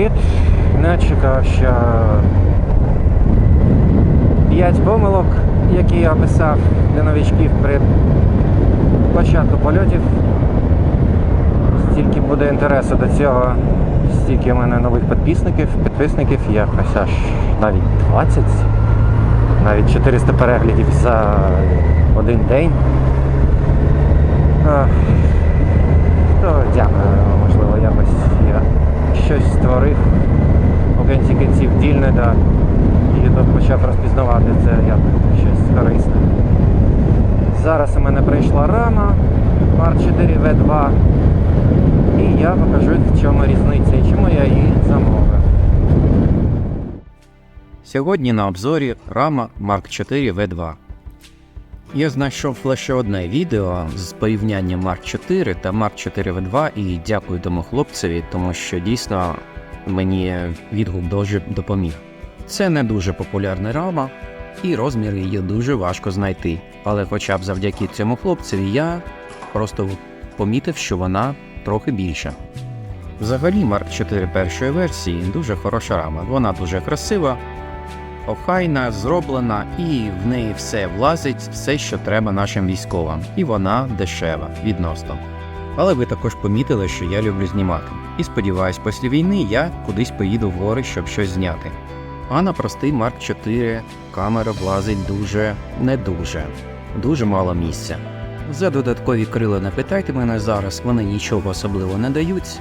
привіт! Не чекав, що 5 помилок, які я писав для новичків при початку польотів. Стільки буде інтересу до цього, стільки в мене нових підписників, підписників, якось аж навіть 20, навіть 400 переглядів за один день. То дякую, щось створив у кінці кінців дільне, да, і YouTube почав розпізнавати це як щось корисне. Зараз у мене прийшла рама Mark 4 V2 і я покажу, в чому різниця і чому я її замовив. Сьогодні на обзорі рама Mark 4 V2. Я знайшов лише одне відео з порівнянням Mark 4 та Mark 4 V2 і дякую тому хлопцеві, тому що дійсно мені відгук дуже допоміг. Це не дуже популярна рама, і розмір її дуже важко знайти. Але хоча б завдяки цьому хлопцеві я просто помітив, що вона трохи більша. Взагалі, Mark 4 першої версії дуже хороша рама. Вона дуже красива, охайна, зроблена, і в неї все влазить, все, що треба нашим військовим. І вона дешева відносно. Але ви також помітили, що я люблю знімати. І сподіваюсь, після війни я кудись поїду в гори, щоб щось зняти. А на простий Mark 4 камера влазить дуже не дуже, дуже мало місця. За додаткові крила не питайте мене зараз, вони нічого особливо не дають.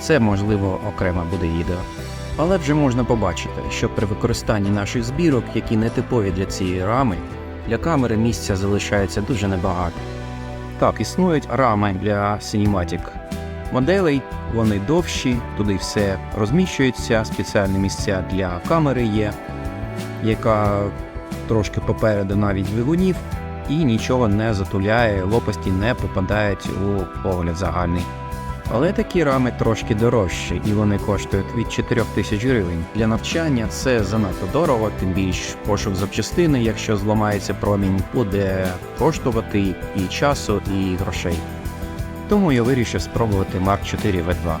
Це можливо окремо буде відео. Але вже можна побачити, що при використанні наших збірок, які не типові для цієї рами, для камери місця залишається дуже небагато. Так, існують рами для Cinematic моделей, вони довші, туди все розміщується, спеціальні місця для камери є, яка трошки попереду навіть двигунів, і нічого не затуляє, лопасті не попадають у погляд загальний. Але такі рами трошки дорожчі, і вони коштують від 4 тисяч гривень. Для навчання це занадто дорого, тим більш пошук запчастини, якщо зламається промінь, буде коштувати і часу, і грошей. Тому я вирішив спробувати Mark 4 V2.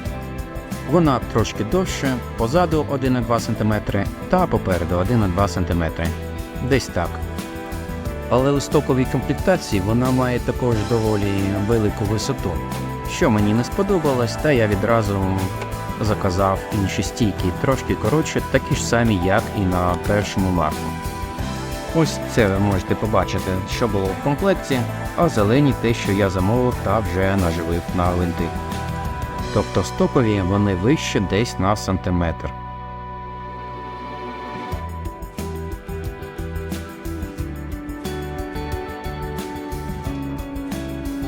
Вона трошки довше, позаду 1,2 см та попереду 1,2 см. Десь так. Але у стоковій комплектації вона має також доволі велику висоту, що мені не сподобалось, та я відразу заказав інші стійки, трошки коротше, такі ж самі, як і на першому марку. Ось це ви можете побачити, що було в комплекті, а зелені те, що я замовив та вже наживив на винти. Тобто стопові вони вище десь на сантиметр.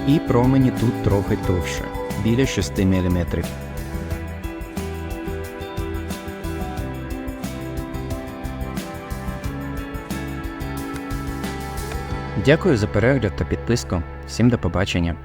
І промені тут трохи товше, біля 6 мм. Дякую за перегляд та підписку. Всім до побачення.